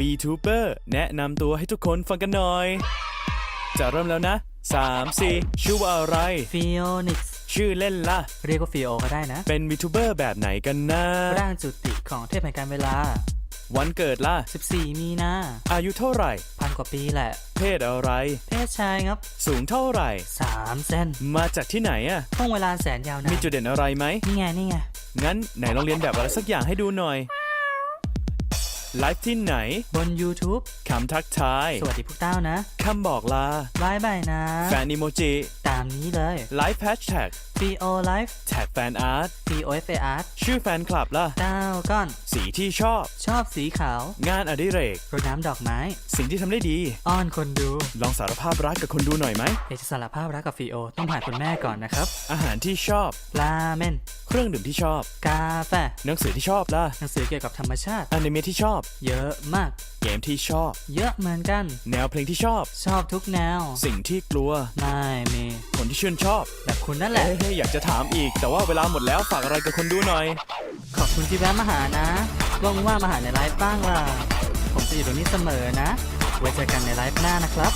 VTuber แนะนำตัวให้ทุกคนฟังกันหน่อย จะเริ่มแล้วนะ 3 4 ชื่อว่าอะไร ฟิโอนิกส์ชื่อเล่นล่ะ เรียกว่าฟิโอก็ได้นะ เป็น VTuber แบบไหนกันนะร่างจุติของเทพแห่งการเวลา วันเกิดล่ะ 14 มีนาอายุเท่าไหร่ พันกว่าปีแหละ เพศอะไร เพศชายครับ สูงเท่าไหร่ 3 เส้นมาจากที่ไหนอะช่วงเวลาแสนยาวนานมีจุดเด่นอะไรไหมนี่ไงนี่ไงงั้นไหนลองเรียนแบบอะไรสักอย่างให้ดูหน่อย ไลฟ์ที่ไหน บน YouTube คำทักทาย สวัสดีพวกเต้านะ คำบอกลาบายบายนะ แฟนอิโมจิ ตามนี้เลยไลฟ์แฮชแท็ก FIO Life แท็กแฟนอาร์ต FIOFA Art ชื่อแฟนคลับล่ะ เต้าก้อน สีที่ชอบ ชอบสีขาว งานอดิเรก รดน้ำดอกไม้ สิ่งที่ทำได้ดี อ้อนคนดูลองสารภาพรักกับคนดูหน่อยไหม อยากจะสารภาพรักกับฟิโอ ต้องผ่านคุณแม่ก่อนนะครับอาหารที่ชอบ ราเมนเครื่องดื่มที่ชอบ กาแฟหนังสือที่ชอบล่ะหนังสือเกี่ยวกับธรรมชาติ อนิเมะที่ชอบ เยอะมาก เกมที่ชอบ เยอะเหมือนกัน แนวเพลงที่ชอบ ชอบทุกแนว สิ่งที่กลัว ไม่มีคน ที่ชื่นชอบ แบบคุณนั่นแหละเอ้ยอยากจะถามอีก แต่ว่าเวลาหมดแล้วฝากอะไรกับคนดูหน่อย ขอบคุณที่แวะมาหานะว่างๆมาหาในไลฟ์บ้างล่ะ ผมจะอยู่ตรงนี้เสมอนะ ไว้เจอกันในไลฟ์หน้านะครับ